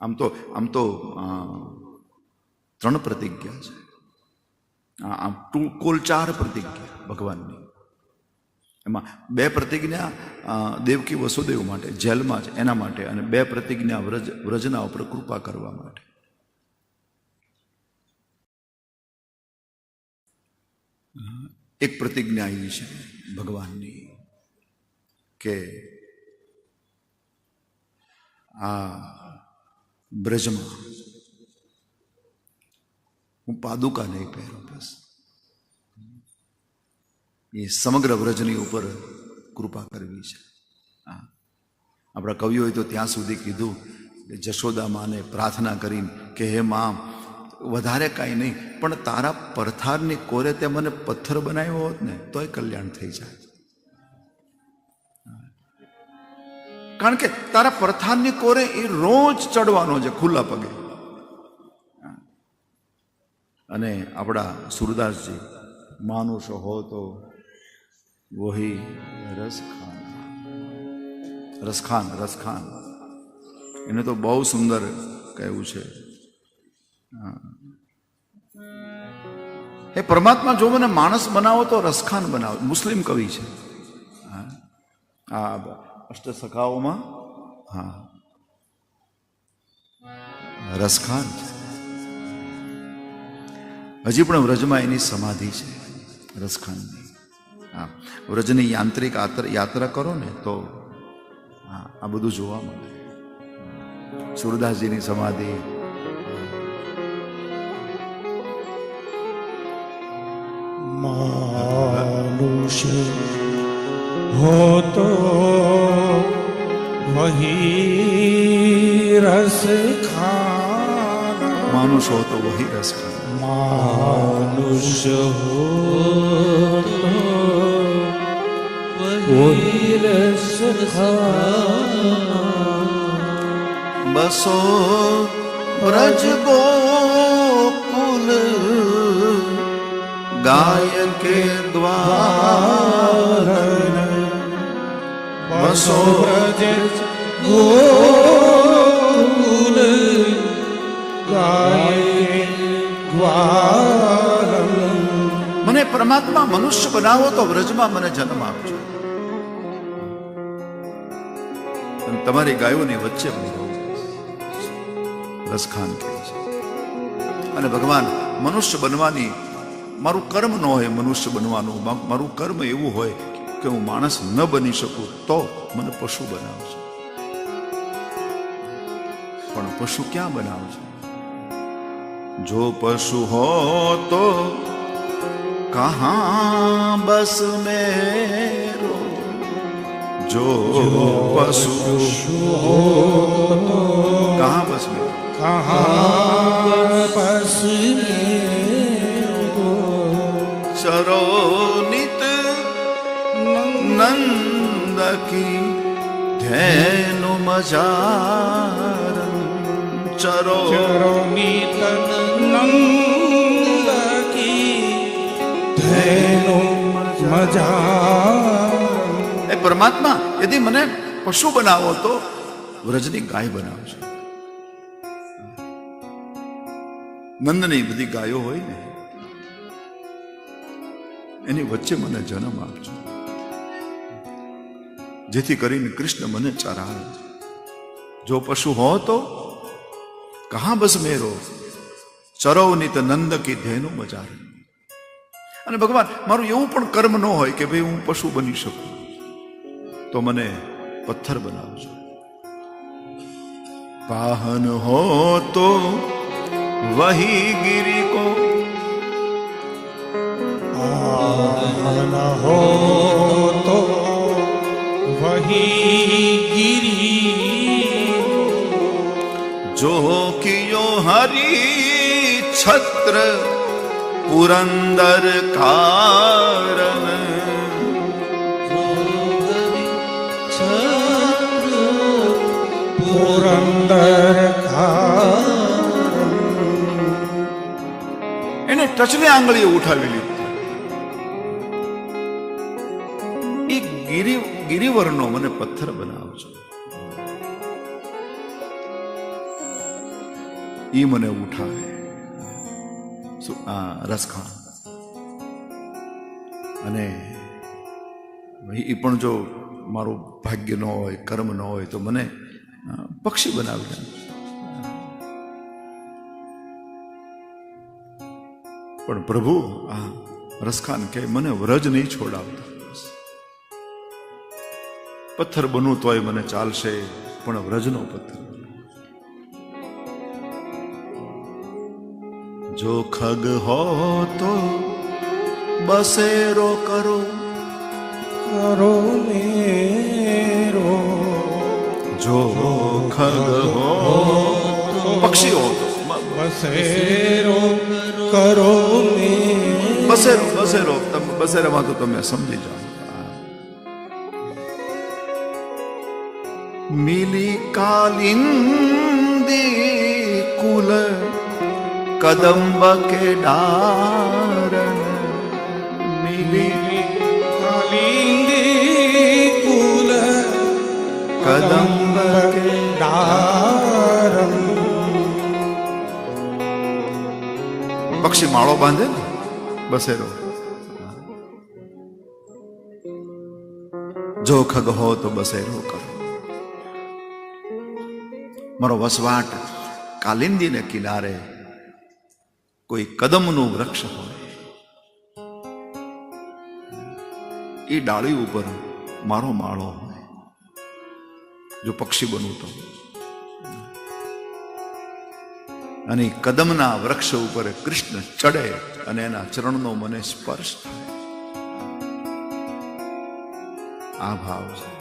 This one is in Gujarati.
આમ તો આમ તો ત્રણ પ્રતિજ્ઞા છે. આમ ટુ, કુલ ચાર પ્રતિજ્ઞા ભગવાનની. એમાં બે પ્રતિજ્ઞા દેવકી વસુદેવ માટે, જેલમાં છે એના માટે અને બે પ્રતિજ્ઞા વ્રજ, વ્રજના ઉપર કૃપા કરવા માટે. એક પ્રતિજ્ઞા એ છે ભગવાનની કે આ બ્રજમાં. હું પાદુકા નહીં પહેરું બસ. એ સમગ્ર વ્રજની ઉપર કૃપા કરવી છે. હા. આપણા કવિઓએ તો ત્યાં સુધી કીધું કે જશોદા માને પ્રાર્થના કરીને કે, હે મા વધારે કાંઈ નહીં, પણ તારા પરથારની કોરે તે મને પથ્થર બનાવ્યો હોત ને, તોય કલ્યાણ થઈ જાય. કારણ કે તારા પ્રથાનની કોરે એ રોજ ચડવાનો છે, ખુલ્લા પગે. અને આપણા સુરદાસજી, માનુષ હો તો વહી રસખાન. રસખાન રસખાન. એને તો બહુ સુંદર કહેવું છે. હે. પરમાત્મા, જો મને માણસ બનાવો તો રસખાન બનાવો. મુસ્લિમ કવિ છે. હા. આ અષ્ટસખાઓમાં હા રસખાન હજી પણ વ્રજમાં એની સમાધિ છે રસખાનની હા વ્રજની યાંત્રિક યાત્રા કરો ને તો હા આ બધું જોવા મળે સુરદાસજીની સમાધિ वही रस खाना मानुष हो तो वही रस खाना मानुष हो तो वही रस खाना बसो ब्रज गोकुल गाय के द्वार बसो ब्रज મને પરમાત્મા મનુષ્ય બનાવો તો વ્રજમાં મને જન્મ આપજો. તમારી ગાયોની વચ્ચે રસખાન કહે છે. અને ભગવાન, મનુષ્ય બનવાની મારું કર્મ ન હોય મનુષ્ય બનવાનું. મારું કર્મ એવું હોય કે હું માણસ ન બની શકું તો મને પશુ બનાવજો. પણ પશુ ક્યાં બનાવજો? જો પશુ હો તો કહા બસ મેરો? જો પશુ હો તો કહા બસ મેરો. કહા બસ મેરો? ચરો નિત નંદ મજા ચરો. એ પરમાત્મા યદી મને પશુ બનાવો તો વ્રજની ગાય બનાવજો. નંદની બધી ગાયો હોય ને એની વચ્ચે મને જન્મ આપજો. જેથી કરીને કૃષ્ણ મને ચરાવે જો પશુ હો તો કહાં બસ મેરો ચરવનીત નંદ કી ધેનું બજાર અને ભગવાન મારું એવું પણ કર્મ ન હોય કે ભાઈ હું પશુ બની શકું તો મને પથ્થર બનાવજો વાહન હો તો વહી ગિરી કો તો વહી ગિરી કિયો હરી છત્ર પુરંદર કારણ पुरंदर खा એને ટચને આંગળીએ ઉઠાવી લીધી એ ગિરી ગિરિવરનો મને પથ્થર બનાવજો ઈ મને ઉઠાવે. આ રસખાણ. અને એ પણ જો મારું ભાગ્ય ન હોય, કર્મ ન હોય, તો મને પક્ષી બનાવી દે પણ પ્રભુ, આ રસખાન કે મને વ્રજ નહીં છોડાવતા. પથ્થર બનવું તોય મને ચાલશે, પણ વ્રજનો પથ્થર જો ખગ હો તો બસેરો કરો. કરો મેરો જો ખગ હો પક્ષી હો બસેરો કરો બસેરો બસેરો. તમે બસેરામાં તો તમે સમજી જાઓ મિલી કાલિંદી કુલ કદંબ કે ડારણ મિલી કાલિંદી કુલ કદંબ કે દારમ પક્ષી માળો બાંધે ને બસેરો જો ખગ હો તો બસેરો કરો મારો વસવાટ કાલિંદીને કિનારે કોઈ કદમનું વૃક્ષ હોય. એ ડાળી ઉપર મારો માળો હોય. જો પક્ષી બનવું તો. અને કદમના વૃક્ષ ઉપર કૃષ્ણ ચડે અને એના ચરણનો મને સ્પર્શ થાય. આ ભાવ છે.